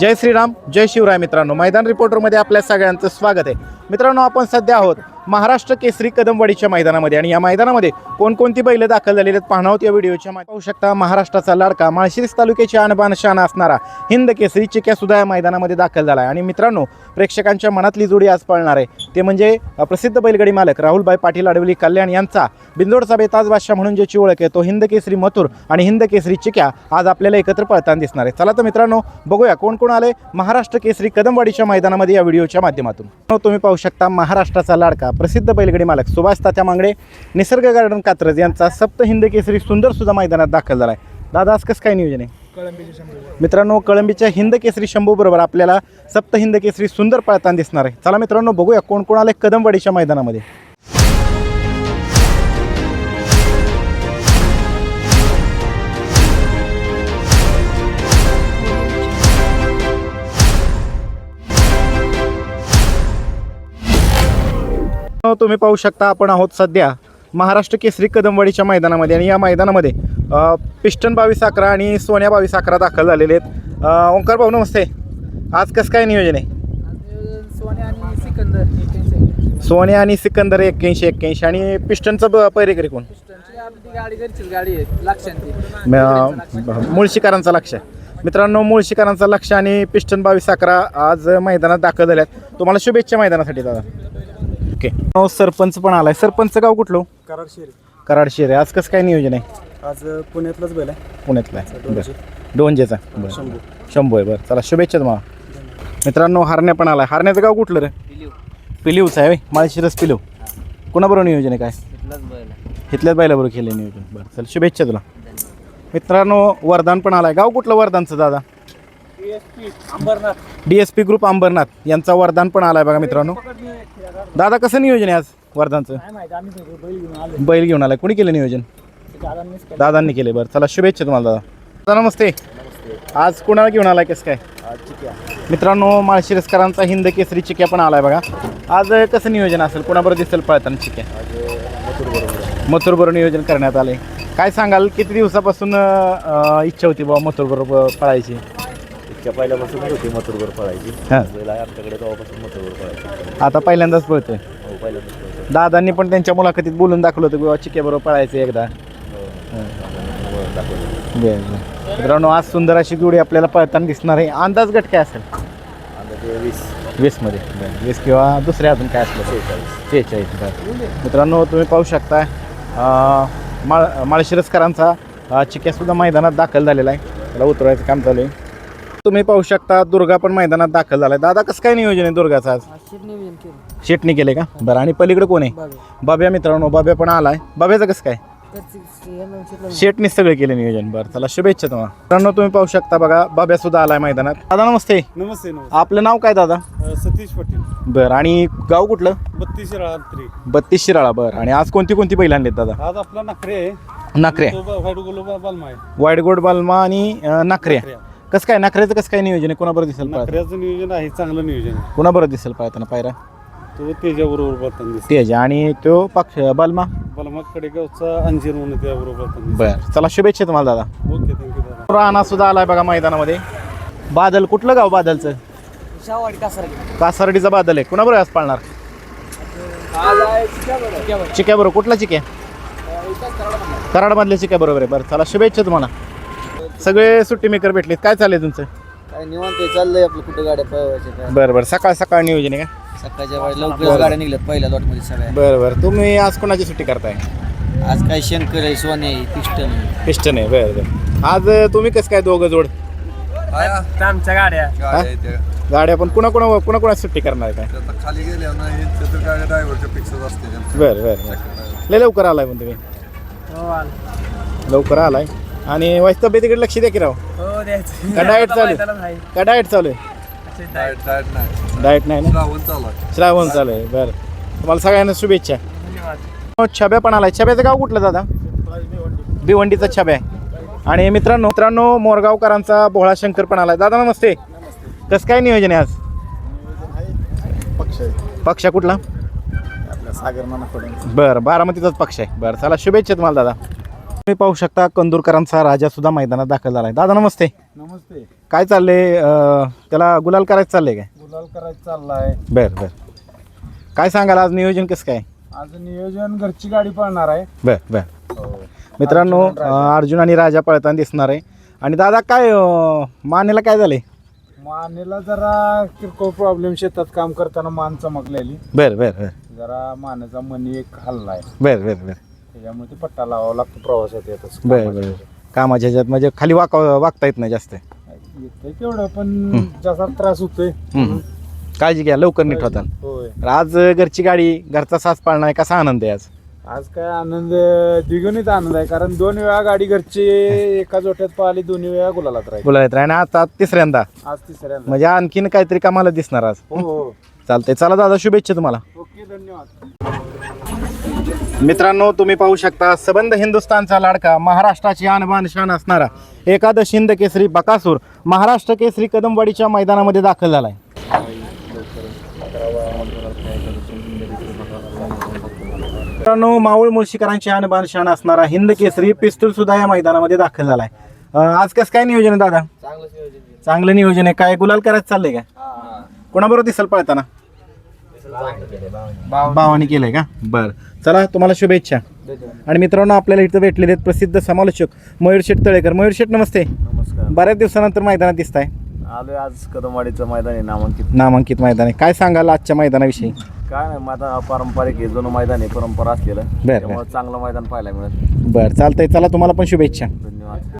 जय श्रीराम जय शिवराय मित्रांनो. मैदान रिपोर्टरमध्ये आपल्या सगळ्यांचं स्वागत आहे. मित्रांनो आपण सध्या आहोत महाराष्ट्र केसरी कदमवाडीच्या मैदानामध्ये. आणि या मैदानामध्ये कोणकोणती बैलं दाखल झालेली आहेत पाहणार आहोत या व्हिडिओच्या पाहू शकता महाराष्ट्राचा लाडका माळशिरस तालुक्याची आणबान शान असणारा हिंद केसरी चिक्या सुद्धा या मैदानामध्ये दाखल झाला आहे. आणि मित्रांनो प्रेक्षकांच्या मनातली जोडी आज पळणार आहे. ते म्हणजे प्रसिद्ध बैलगाडी मालक राहुलभाई पाटील आडवली कल्याण यांचा बिंदोडचा बेताज बादशाह म्हणून ज्याची ओळख आहे तो हिंद केसरी मथुर आणि हिंद केसरी चिक्या आज आपल्याला एकत्र पळताना दिसणार आहे. चला तर मित्रांनो बघूया कोण कोण आले महाराष्ट्र केसरी कदमवाडीच्या मैदानामध्ये या व्हिडिओच्या माध्यमातून. तुम्ही पाहू शकता महाराष्ट्राचा लाडका प्रसिद्ध बैलगाडी मालक सुभाष तात्या मांगडे निसर्ग गार्डन कात्रज यांचा सप्त हिंद केसरी सुंदर सुद्धा मैदानात दाखल झाला आहे दादा आज कसं काय नियोजन आहे? मित्रांनो कळंबीच्या हिंद केसरी शंभू बरोबर आपल्याला सप्त हिंद केसरी सुंदर पळताना दिसणार आहे. चला मित्रांनो बघूया कोण कोण आले कदमवाडीच्या मैदानामध्ये. तुम्ही पाहू शकता आपण आहोत सध्या महाराष्ट्र केसरी कदमवाडीच्या मैदानामध्ये आणि या मैदानामध्ये पिस्टन बावीस अकरा आणि सोन्या बावीस अकरा दाखल झालेले आहेत. ओंकार भाऊ नमस्ते. आज कसं काय नियोजन आहे? सोने आणि सिकंदर सोन्या आणि सिकंदर एक्क्याऐंशी एक्क्याऐंशी. आणि पिस्टनचं पैरेकरी कोण? मुळशीकरांचा लक्ष. मित्रांनो मुळशीकरांचा लक्ष आणि पिस्टन बावीस अकरा आज मैदानात दाखल झाल्यात तुम्हाला शुभेच्छा मैदानासाठी दादा. ओके. हो, सरपंच पण आलाय. सरपंच गाव कुठलं शेरी. कराड शेरे. आज कसं काय नियोजन आहे? आज पुण्यातलाच बैल आहे. पुण्यातला आहे. बरं. डोंजेचा बरं शंभू. शंभू आहे. बरं चला शुभेच्छा तुम्हाला. मित्रांनो हारण्या पण आलाय. हारण्याचं गाव कुठलं रे? पिलिवचं आहे होय? माळशिरस पिलिव कोणाबरोबर नियोजन आहे काय? इथल्याच बैलाबरोबर केले नियोजन. बरं चल शुभेच्छा तुला. मित्रांनो वरदान पण आलाय. गाव कुठलं वरदानचं दादा? Ambernath. D S P group Ambernath यांचा वरदान पण आलाय बघा मित्रांनो. दादा कसं नियोजन आहे आज वरदानचं? बैल घेऊन आलाय. कोणी केलं नियोजन? दादांनी केले बरं चला शुभेच्छा तुम्हाला दादा. दादा नमस्ते. आज कुणाला घेऊन आलाय कसं काय? मित्रांनो माळशिरसकरांचा हिंद केसरी चिक्या पण आलाय बघा. आज कसं नियोजन असेल? कोणाबरोबर दिसेल पळताना चिक्या? मथुर बरोबर नियोजन करण्यात आले काय सांगाल किती दिवसापासून इच्छा होती बाबा मथुर बरोबर पळायची? इतक्या पहिल्यापासून होती मथुरभर पळायची. हां. बैल आहे आमच्याकडे तेव्हापासून मथुरभर पळायची. आता पहिल्यांदाच पळतोय. हो पळतो. दादांनी पण त्यांच्या मुलाखतीत बोलून दाखवलं होतं की बाबा चिक्या बरोबर पळायचं एकदा. हो. वर दाखवलं. बरं, बरं. मित्रांनो आज सुंदर अशी जोडी आपल्याला पळताना दिसणार आहे. अंदाज गट काय असेल? वीस. वीसमध्ये बरं वीस किंवा दुसऱ्या अजून काय असलं? शेहेचाळीस शेहेचाळीस बरं. मित्रांनो तुम्ही पाहू शकता अं, माळ माळशिरसकरांचा अं, चिक्यासुद्धा मैदानात दाखल झालेला आहे. त्याला उतरवायचं काम चालू आहे. तुम्ही पाहू शकता दुर्गा पण मैदानात दाखल झाला आहे दादा कसं काय नियोजन आहे दुर्गाचं आज? अशी नियोजन केलं. शेटणी केले का? बरं आणि पलीकडे कोण आहे? बाबा. बाब्या मित्रांनो बाब्या पण आलाय. बाब्याचं कसं काय? शेटनीच सगळं केलं नियोजन. बरं चला शुभेच्छा तुम्हाला. मित्रांनो तुम्ही पाहू शकता बघा बाब्या सुद्धा आलाय मैदानात. दादा नमस्ते. नमस्ते आपलं नाव काय दादा? सतीश पाटील. बरं आणि गाव कुठलं? बत्तीस रात्री बत्तीस शिराळा बरं. आणि आज कोणती कोणती बैल आणलीत दादा? आज आपला नखरे. आहे नाकरे आहे वाईट गोड बालमा आणि नाकऱ्या. कसं काय नाकऱ्याचं कसं काय नियोजन आहे? कोणाबरोबर दिसेल नखऱ्याचं नियोजन आहे चांगलं नियोजन आहे. कोणाबरोबर दिसेल पाहताना पायरा? तो त्याच्याबरोबर दिसतो तेज आणि तो पक्ष बालमा? बालमा कडेगावचा अंजीर म्हणून त्याबरोबर बरं चला शुभेच्छा तुम्हाला दादा. ओके थँक्यू दादा. राणा सुद्धा आलाय बघा मैदानामध्ये. बादल कुठलं गाव बादलचं? शाहवाडी कासरगी कासारडीचा बादल आहे. कोणाबरोबर आज पाळणार? आज आहे चिक्यावर चिक्या बरोबर कुठला चिक्या? कराडमधल्या चिक्या बरोबर आहे. बरं चला शुभेच्छा तुम्हाला. सगळे सुट्टी मेकर भेटलेत. काय चाललंय तुमचं? काय निवांत आहे, चाललंय आपलं कुठे गाड्या पळवायच्या काय. बरं बरं. सकाळ सकाळ नियोजन आहे का? सकाळच्या वेळेला लवकर गाड्या निघल्यात पहिल्या लॉटमध्ये सगळ्या. बरं बरं. तुम्ही आज कोणाची सुट्टी करताय? आज काय शंकर आहे सोने आहे पिस्टन पिस्टन आहे. बरं बरं. आज तुम्ही कसं काय दोघं जोड? आमच्या गाड्या. हा? गाड्या पण कुणा कुणा कुणा कुणा सुट्टी करणार आहे काय आता खाली गेल्या तर काय ड्रायव्हरच्या पिक्चर असते. बरं बरं बरं. लय लवकर आलाय पण तुम्ही. लवकर आलाय. आणि वाईस तब्येतीकडे लक्ष द्या की राव. हो द्यायचं. का डाएट चालू आहे? का डाएट चालू आहे? डाएट डाएट नाही. डाएट नाही ना? श्रावण चालू आहे. श्रावण चालू आहे बरं. तुम्हाला सगळ्यांना शुभेच्छा. हो, छब्या पण आलाय. छब्याचं गाव कुठलं दादा? भिवंडीचा छब्या. आहे आणि मित्रांनो मित्रांनो मोरगावकरांचा भोळा शंकर पण आलाय. दादा नमस्ते. कसं काय नियोजन आहे आज? पक्ष पक्ष कुठला? सागर बरं बारामतीचाच पक्ष आहे. बरं चला शुभेच्छा तुम्हाला दादा. तुम्ही पाहू शकता कंदूरकरांचा राजा सुद्धा मैदानात दाखल झाला आहे दादा नमस्ते. नमस्ते. काय चाललंय? अं, त्याला गुलाल करायचं चाललंय काय? गुलाल करायचं चाललाय. बर बर. काय सांगाल? आज नियोजन कसं काय? आज नियोजन घरची गाडी पळणार आहे. बर बर. मित्रांनो अर्जुन आणि राजा. अं, अर्जुन आणि राजा पळताना दिसणार आहे. आणि दादा काय अं, मानेला काय झालंय? मानेला जरा किरकोळ प्रॉब्लेम शेतात काम करताना मान चमकलेली. बर बर बर. जरा मानेचा मनी एक हल्लाय. बर बर बर. त्याच्यामुळे ते पट्टा लावावा लागतो प्रवासात येतच. बर बर. कामाच्या ह्याच्यात म्हणजे खाली वाक वागता येत नाही जास्त. येतंय तेवढं पण जसा त्रास होतोय. हम्म. काळजी घ्या लवकर नीट होय. तर आज घरची गाडी घरचा सास पाळणा आहे कसा आनंद आहे आज? आज काय आनंद द्विगुणित आनंद आहे कारण दोन वेळा गाडी घरची एका जोट्यात पाहिली दोन्ही वेळा गुलालात राहील. बोलायला येत आणि आता तिसऱ्यांदा. आज तिसऱ्यांदा. म्हणजे आणखीन काहीतरी कामाला दिसणार आज. हो हो. चालतंय. चला दादा शुभेच्छा तुम्हाला. ओके धन्यवाद. मित्रांनो तुम्ही पाहू शकता सबंध हिंदुस्थानचा लाडका महाराष्ट्राची आणबान शान असणारा एकादश हिंद केसरी बकासूर महाराष्ट्र केसरी कदमवाडीच्या मैदानामध्ये दाखल झालाय. मित्रांनो मावळ मुळशीकरांची आणबान शान असणारा हिंद केसरी पिस्तूल सुद्धा या मैदानामध्ये दाखल झालाय. अं, आज कसं काय नियोजन आहे दादा. चांगलं नियोजन आहे. काय गुलाल करायचं चाललंय का हा. कोणाबरोबर दिसेल पळताना? भावानी केलंय का? बर. चला तुम्हाला शुभेच्छा. आणि मित्रांनो आपल्याला इथं भेटलेले आहेत प्रसिद्ध समालोचक मयूर शेठ तळेकर. मयूर शेठ नमस्ते. नमस्कार. बऱ्याच दिवसानंतर मैदानात दिसताय. आलोय आज कदमवाडीचं मैदान आहे नामांकित. नामांकित मैदान आहे. काय सांगाल आजच्या मैदानाविषयी? काय नाही मैदान पारंपरिक आहे जुनं मैदान आहे परंपरा असलेलं. त्यामुळे चांगलं मैदान पाहायला मिळेल. बरं चालतंय. चला तुम्हाला पण शुभेच्छा. धन्यवाद.